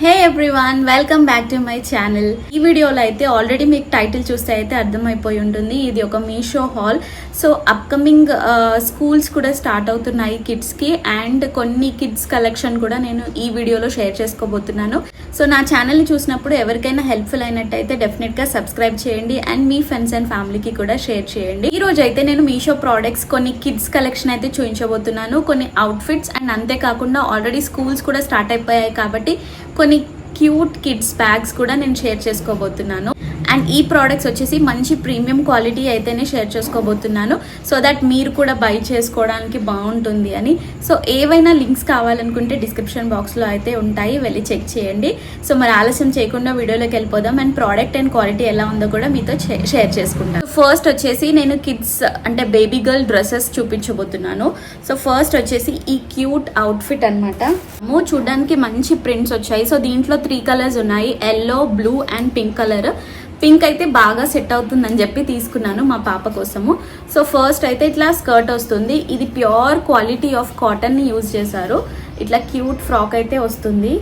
Hey everyone welcome back to my channel. ఈ వీడియోలో అయితే ఆల్రెడీ మీకు టైటిల్ చూస్తే అయితే అర్థమైపోయి ఉంటుంది. ఇది ఒక Meesho haul. So upcoming schools కూడా స్టార్ట్ అవుతున్నాయి కిడ్స్కి అండ్ కొన్ని కిడ్స్ కలెక్షన్ కూడా నేను ఈ వీడియోలో షేర్ చేసుకోబోతున్నాను. సో నా ఛానల్ని చూసినప్పుడు ఎవరికైనా హెల్ప్ఫుల్ అయినట్టయితే డెఫినెట్గా సబ్స్క్రైబ్ చేయండి. అండ్ మీ ఫ్రెండ్స్ అండ్ ఫ్యామిలీకి కూడా షేర్ చేయండి. ఈ రోజు అయితే నేను మీషో ప్రోడక్ట్స్ కొన్ని కిడ్స్ కలెక్షన్ అయితే చూపించబోతున్నాను. కొన్ని అవుట్ఫిట్స్ అండ్ అంతేకాకుండా ఆల్రెడీ స్కూల్స్ కూడా స్టార్ట్ అయిపోయాయి కాబట్టి కొన్ని క్యూట్ కిడ్స్ బ్యాగ్స్ కూడా నేను షేర్ చేసుకోబోతున్నాను. అండ్ ఈ ప్రోడక్ట్స్ వచ్చేసి మంచి ప్రీమియం క్వాలిటీ అయితేనే షేర్ చేసుకోబోతున్నాను. సో దట్ మీరు కూడా బై చేసుకోవడానికి బాగుంటుంది అని. సో ఏవైనా లింక్స్ కావాలనుకుంటే డిస్క్రిప్షన్ బాక్స్లో అయితే ఉంటాయి. వెళ్ళి చెక్ చేయండి. సో మరి ఆలస్యం చేయకుండా వీడియోలోకి వెళ్ళిపోదాం. అండ్ ప్రోడక్ట్ అండ్ క్వాలిటీ ఎలా ఉందో కూడా మీతో షేర్ చేసుకుంటాను. ఫస్ట్ వచ్చేసి నేను కిడ్స్ అంటే బేబీ గర్ల్ డ్రెస్సెస్ చూపించబోతున్నాను. సో ఫస్ట్ వచ్చేసి ఈ క్యూట్ అవుట్ఫిట్ అనమాట చూడడానికి మంచి ప్రింట్స్ వచ్చాయి. సో దీంట్లో త్రీ కలర్స్ ఉన్నాయి. Yellow blue and pink colour pink అయితే బాగా సెట్ అవుతుందని చెప్పి తీసుకున్నాను మా పాప కోసము. సో ఫస్ట్ అయితే ఇట్లా స్కర్ట్ వస్తుంది. ఇది ప్యూర్ క్వాలిటీ ఆఫ్ కాటన్ని యూజ్ చేశారు. ఇట్లా క్యూట్ ఫ్రాక్ అయితే వస్తుంది.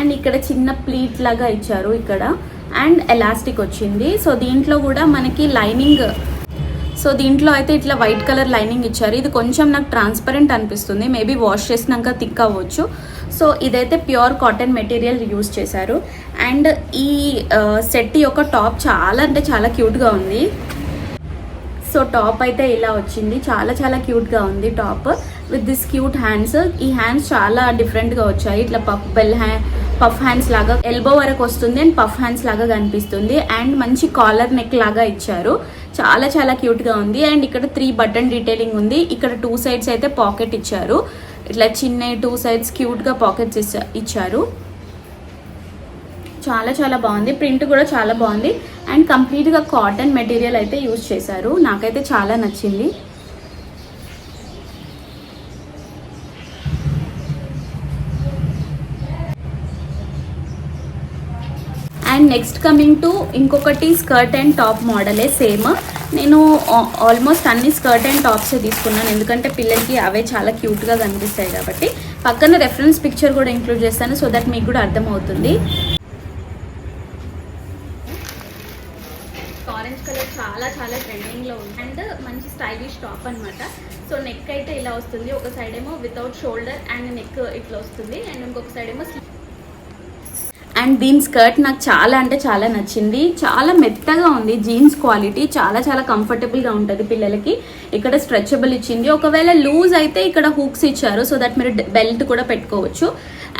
అండ్ ఇక్కడ చిన్న ప్లీట్ లాగా ఇచ్చారు ఇక్కడ. అండ్ ఎలాస్టిక్ వచ్చింది. సో దీంట్లో కూడా మనకి లైనింగ్ సో దీంట్లో అయితే ఇట్లా వైట్ కలర్ లైనింగ్ ఇచ్చారు. ఇది కొంచెం నాకు ట్రాన్స్పరెంట్ అనిపిస్తుంది. మేబీ వాష్ చేసినాక థిక్ అవ్వచ్చు. సో ఇదైతే ప్యూర్ కాటన్ మెటీరియల్ యూస్ చేశారు. అండ్ ఈ సెట్ యొక్క టాప్ చాలా అంటే చాలా క్యూట్గా ఉంది. సో టాప్ అయితే ఇలా వచ్చింది. చాలా చాలా క్యూట్గా ఉంది top. With this cute hands ఈ హ్యాండ్స్ చాలా డిఫరెంట్గా వచ్చాయి. ఇట్లా puff bell hand puff hands లాగా ఎల్బో వరకు వస్తుంది. అండ్ పఫ్ హ్యాండ్స్ లాగా కనిపిస్తుంది. అండ్ మంచి కాలర్ నెక్ లాగా ఇచ్చారు. చాలా చాలా క్యూట్గా ఉంది. అండ్ ఇక్కడ త్రీ బటన్ డీటెయిలింగ్ ఉంది. ఇక్కడ టూ సైడ్స్ అయితే పాకెట్ ఇచ్చారు. ఇట్లా చిన్న టూ సైడ్స్ క్యూట్గా పాకెట్స్ ఇచ్చారు. చాలా చాలా బాగుంది. ప్రింట్ కూడా చాలా బాగుంది. అండ్ కంప్లీట్గా కాటన్ మెటీరియల్ అయితే యూజ్ చేశారు. నాకైతే చాలా నచ్చింది. అండ్ నెక్స్ట్ కమింగ్ టు ఇంకొకటి స్కర్ట్ అండ్ టాప్ మోడలే సేమ్. నేను ఆల్మోస్ట్ అన్ని స్కర్ట్ అండ్ టాప్సే తీసుకున్నాను. ఎందుకంటే పిల్లలకి అవే చాలా క్యూట్గా కనిపిస్తాయి కాబట్టి. పక్కన రెఫరెన్స్ పిక్చర్ కూడా ఇంక్లూడ్ చేస్తాను సో దట్ మీకు కూడా అర్థమవుతుంది. ఆరెంజ్ కలర్ చాలా చాలా ట్రెండింగ్లో ఉంది. అండ్ మంచి స్టైలిష్ టాప్ అనమాట సో నెక్ అయితే ఇలా వస్తుంది. ఒక సైడ్ ఏమో వితౌట్ షోల్డర్ అండ్ నెక్ ఇట్లా వస్తుంది. అండ్ ఇంకొక సైడ్ ఏమో అండ్ దీని స్కర్ట్ నాకు చాలా అంటే చాలా నచ్చింది. చాలా మెత్తగా ఉంది. జీన్స్ క్వాలిటీ చాలా చాలా కంఫర్టబుల్గా ఉంటుంది పిల్లలకి. ఇక్కడ స్ట్రెచబుల్ ఇచ్చింది. ఒకవేళ లూజ్ అయితే ఇక్కడ హూక్స్ ఇచ్చారు. సో దట్ మీరు బెల్ట్ కూడా పెట్టుకోవచ్చు.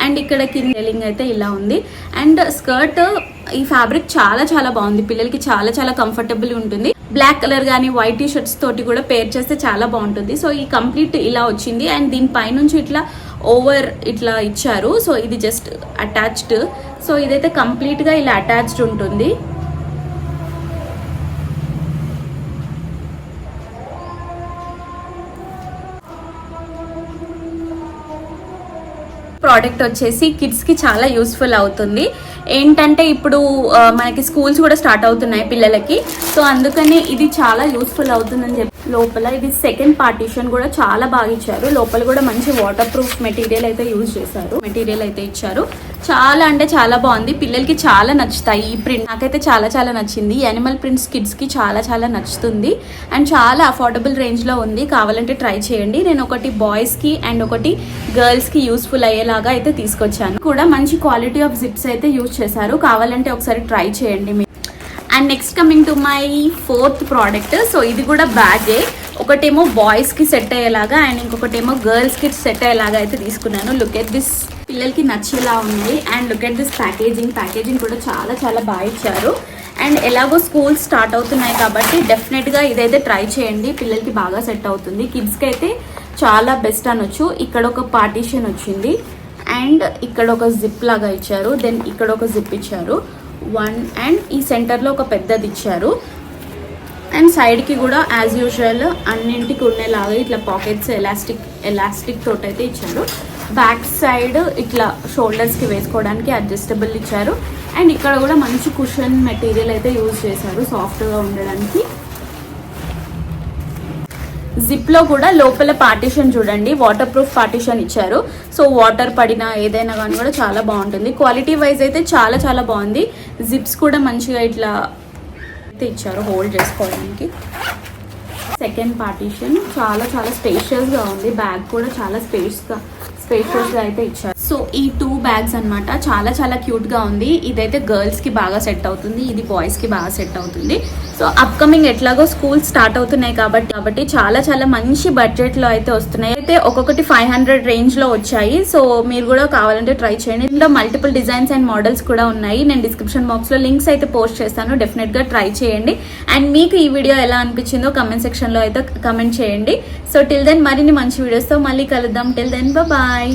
అండ్ ఇక్కడ కింద అయితే ఇలా ఉంది. అండ్ స్కర్ట్ ఈ ఫ్యాబ్రిక్ చాలా చాలా బాగుంది. పిల్లలకి చాలా చాలా కంఫర్టబుల్ ఉంటుంది. బ్లాక్ కలర్ కానీ వైట్ టీ షర్ట్స్ తోటి కూడా పేర్ చేస్తే చాలా బాగుంటుంది. సో ఈ కంప్లీట్ ఇలా వచ్చింది. అండ్ దీని పైనుంచి ఇట్లా ఓవర్ ఇట్లా ఇచ్చారు. సో ఇది జస్ట్ అటాచ్డ్ సో ఇదైతే కంప్లీట్గా ఇలా అటాచ్డ్ ఉంటుంది. ప్రోడక్ట్ వచ్చేసి కిడ్స్కి చాలా యూస్ఫుల్ అవుతుంది. ఏంటంటే ఇప్పుడు మనకి స్కూల్స్ కూడా స్టార్ట్ అవుతున్నాయి పిల్లలకి. సో అందుకని ఇది చాలా యూస్ఫుల్ అవుతుందని చెప్పి లోపల ఇది సెకండ్ పార్టీషన్ కూడా చాలా బాగా ఇచ్చారు. లోపల కూడా మంచి వాటర్ ప్రూఫ్ మెటీరియల్ అయితే యూజ్ చేశారు. మెటీరియల్ అయితే ఇచ్చారు. చాలా అంటే చాలా బాగుంది. పిల్లలకి చాలా నచ్చుతాయి ఈ ప్రింట్. నాకైతే చాలా చాలా నచ్చింది. యానిమల్ ప్రింట్స్ కిడ్స్కి చాలా చాలా నచ్చుతుంది. అండ్ చాలా అఫోర్డబుల్ రేంజ్లో ఉంది. కావాలంటే ట్రై చేయండి. నేను ఒకటి బాయ్స్కి అండ్ ఒకటి గర్ల్స్కి యూస్ఫుల్ అయ్యేలాగా అయితే తీసుకొచ్చాను. కూడా మంచి క్వాలిటీ ఆఫ్ జిప్స్ అయితే యూజ్ చేశారు. కావాలంటే ఒకసారి ట్రై చేయండి మీరు. And next coming to my fourth product so ఇది కూడా బ్యాగే ఒకటేమో బాయ్స్కి సెట్ అయ్యేలాగా అండ్ ఇంకొకటేమో గర్ల్స్కి సెట్ అయ్యేలాగా అయితే తీసుకున్నాను. లుక్ ఎట్ దిస్ పిల్లలకి నచ్చేలా ఉంది. And look at this packaging packaging కూడా చాలా చాలా బాగా ఇచ్చారు. అండ్ ఎలాగో స్కూల్ స్టార్ట్ అవుతున్నాయి కాబట్టి డెఫినెట్గా ఇదైతే ట్రై చేయండి. పిల్లలకి బాగా సెట్ అవుతుంది. కిడ్స్కి అయితే చాలా బెస్ట్ అనొచ్చు. ఇక్కడ ఒక పార్టీషన్ వచ్చింది. అండ్ ఇక్కడ ఒక జిప్ లాగా ఇచ్చారు. దెన్ ఇక్కడ ఒక జిప్ ఇచ్చారు. వన్ అండ్ ఈ సెంటర్లో ఒక పెద్దది ఇచ్చారు. అండ్ సైడ్కి కూడా యాజ్ యూజువల్ అన్నింటికి ఉండేలాగా ఇట్లా పాకెట్స్ ఎలాస్టిక్ ఎలాస్టిక్ తోటైతే అయితే ఇచ్చారు. బ్యాక్ సైడ్ ఇట్లా షోల్డర్స్కి వేసుకోవడానికి అడ్జస్టబుల్ ఇచ్చారు. అండ్ ఇక్కడ కూడా మంచి కుషన్ మెటీరియల్ అయితే యూజ్ చేశారు సాఫ్ట్గా ఉండడానికి. జిప్లో కూడా లోపల పార్టీషన్ చూడండి వాటర్ ప్రూఫ్ పార్టీషన్ ఇచ్చారు. సో వాటర్ పడినా ఏదైనా కానీ కూడా చాలా బాగుంటుంది. క్వాలిటీ వైజ్ అయితే చాలా చాలా బాగుంది. జిప్స్ కూడా మంచిగా ఇట్లా అయితే ఇచ్చారు హోల్డ్ చేసుకోవడానికి. సెకండ్ పార్టీషన్ చాలా చాలా స్పేషియస్గా ఉంది. బ్యాగ్ కూడా చాలా స్పేస్గా స్పేషియస్గా అయితే ఇచ్చారు సో ఈ టూ బ్యాగ్స్ అన్నమాట చాలా చాలా క్యూట్గా ఉంది. ఇదైతే గర్ల్స్కి బాగా సెట్ అవుతుంది. ఇది బాయ్స్కి బాగా సెట్ అవుతుంది. సో అప్కమింగ్ ఎట్లాగో స్కూల్ స్టార్ట్ అవుతున్నాయి కాబట్టి కాబట్టి చాలా చాలా మంచి బడ్జెట్లో అయితే వస్తున్నాయి. అయితే ఒక్కొక్కటి ఫైవ్ హండ్రెడ్ రేంజ్లో వచ్చాయి. సో మీరు కూడా కావాలంటే ట్రై చేయండి. ఇందులో మల్టిపుల్ డిజైన్స్ అండ్ మోడల్స్ కూడా ఉన్నాయి. నేను డిస్క్రిప్షన్ బాక్స్లో లింక్స్ అయితే పోస్ట్ చేస్తాను. డెఫినెట్గా ట్రై చేయండి. అండ్ మీకు ఈ వీడియో ఎలా అనిపించిందో కమెంట్ సెక్షన్లో అయితే కమెంట్ చేయండి. సో టిల్ దెన్ మరిన్ని మంచి వీడియోస్తో మళ్ళీ కలుద్దాం. Till then bye